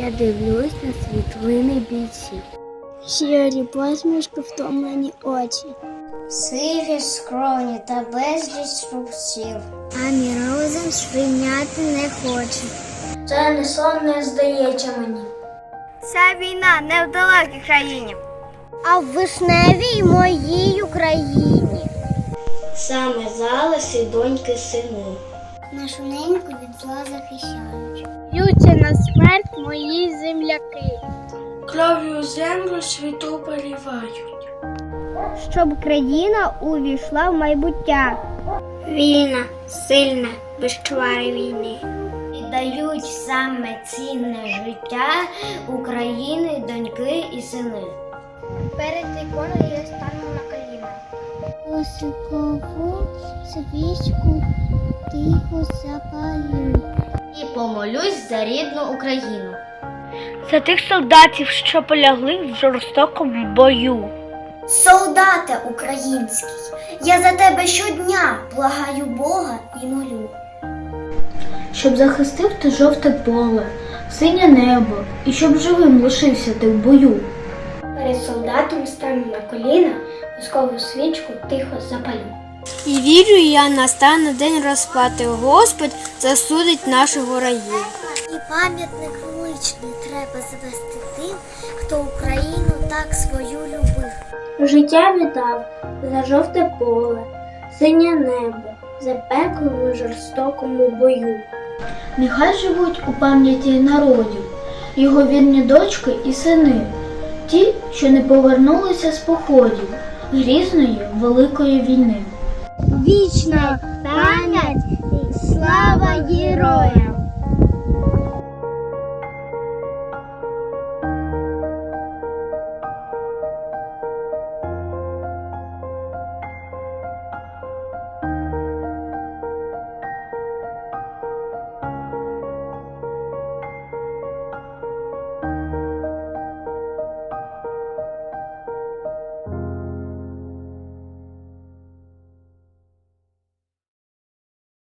Я дивлюсь на світлини бійців. Щирі посмішки, втомлені очі. Сиві скроні та безліч рубців. Ані розум сприйняти не хоче. Це не сон не здається мені. Ця війна не в далекій країні, а в вишневій моїй Україні. Саме і доньки сини. Нашу неньку від зла захищають. Б'ються на смерть мої земляки, Кров'ю землю світу поливають. щоб країна увійшла в майбуття. Вільна, сильна, без чвари війни. І дають саме цінне життя України, доньки і сини. Перед іконою я стану на коліна. Осикову свічку тихо запалю. І помолюсь за рідну Україну. За тих солдатів, що полягли в жорстокому бою. Солдате український, я за тебе щодня благаю Бога і молю. щоб захистив ти жовте поле, синє небо, і щоб живим лишився ти в бою. Перед солдатом стану на коліна, воскову свічку тихо запалю. І вірю я настане день розплати. Господь засудить наших ворогів. І пам'ятник величний треба завести тим, хто Україну так свою любив. Життя віддав за жовте поле, синє небо, за пекло у жорстокому бою. Нехай живуть у пам'яті народів, його вірні дочки і сини, ті, що не повернулися з походів грізної великої війни. Вічна пам'ять, слава героям!